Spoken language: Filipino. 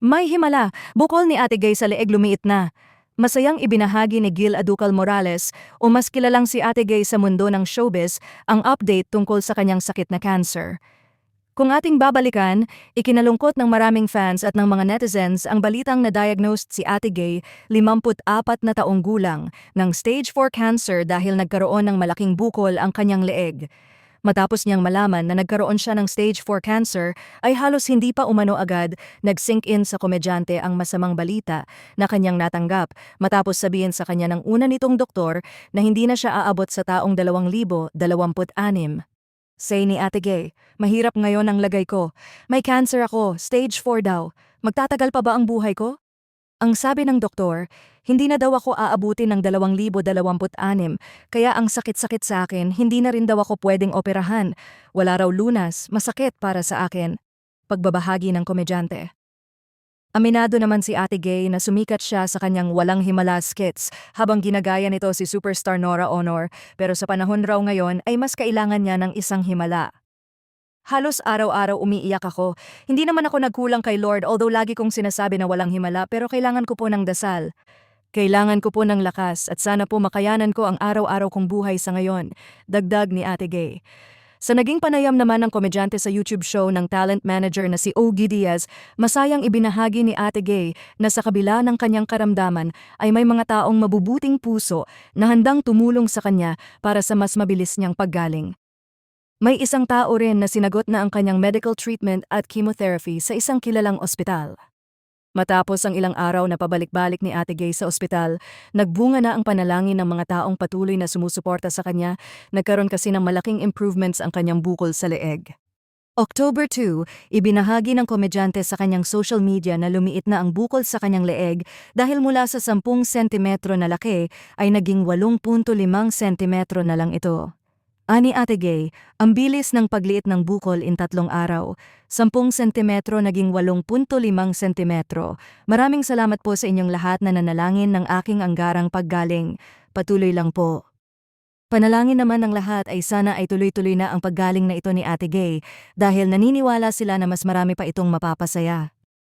May himala, bukol ni Ate Gay sa leeg lumiit na. Masayang ibinahagi ni Gil Aducal Morales o mas kilalang si Ate Gay sa mundo ng showbiz ang update tungkol sa kanyang sakit na cancer. Kung ating babalikan, ikinalungkot ng maraming fans at ng mga netizens ang balitang na-diagnosed si Ate Gay, 54 na taong gulang, ng stage 4 cancer dahil nagkaroon ng malaking bukol ang kanyang leeg. Matapos niyang malaman na nagkaroon siya ng stage 4 cancer, ay halos hindi pa umano agad nag-sink in sa komedyante ang masamang balita na kanyang natanggap matapos sabihin sa kanya ng una nitong doktor na hindi na siya aabot sa taong 2026. Say ni Ate Gay, mahirap ngayon ang lagay ko. May cancer ako, stage 4 daw. Magtatagal pa ba ang buhay ko? Ang sabi ng doktor, hindi na daw ako aabutin ng 2026, kaya ang sakit-sakit sa akin, hindi na rin daw ako pwedeng operahan. Wala raw lunas, masakit para sa akin. Pagbabahagi ng komedyante. Aminado naman si Ate Gay na sumikat siya sa kanyang walang himala skits habang ginagaya nito si superstar Nora Honor pero sa panahon raw ngayon ay mas kailangan niya ng isang himala. Halos araw-araw umiiyak ako. Hindi naman ako nagkulang kay Lord although lagi kong sinasabi na walang himala pero kailangan ko po ng dasal. Kailangan ko po ng lakas at sana po makayanan ko ang araw-araw kong buhay sa ngayon. Dagdag ni Ate Gay. Sa naging panayam naman ng komedyante sa YouTube show ng talent manager na si Ogie Diaz, masayang ibinahagi ni Ate Gay na sa kabila ng kanyang karamdaman ay may mga taong mabubuting puso na handang tumulong sa kanya para sa mas mabilis niyang paggaling. May isang tao rin na sinagot na ang kanyang medical treatment at chemotherapy sa isang kilalang ospital. Matapos ang ilang araw na pabalik-balik ni Ate Gay sa ospital, nagbunga na ang panalangin ng mga taong patuloy na sumusuporta sa kanya, nagkaroon kasi ng malaking improvements ang kanyang bukol sa leeg. October 2, ibinahagi ng komedyante sa kanyang social media na lumiit na ang bukol sa kanyang leeg dahil mula sa 10 sentimetro na laki ay naging 8.5 sentimetro na lang ito. Ani Ate Gay, ang bilis ng pagliit ng bukol in tatlong araw. 10 sentimetro naging 8.5 sentimetro. Maraming salamat po sa inyong lahat na nanalangin ng aking anggarang paggaling. Patuloy lang po. Panalangin naman ng lahat ay sana ay tuloy-tuloy na ang paggaling na ito ni Ate Gay dahil naniniwala sila na mas marami pa itong mapapasaya.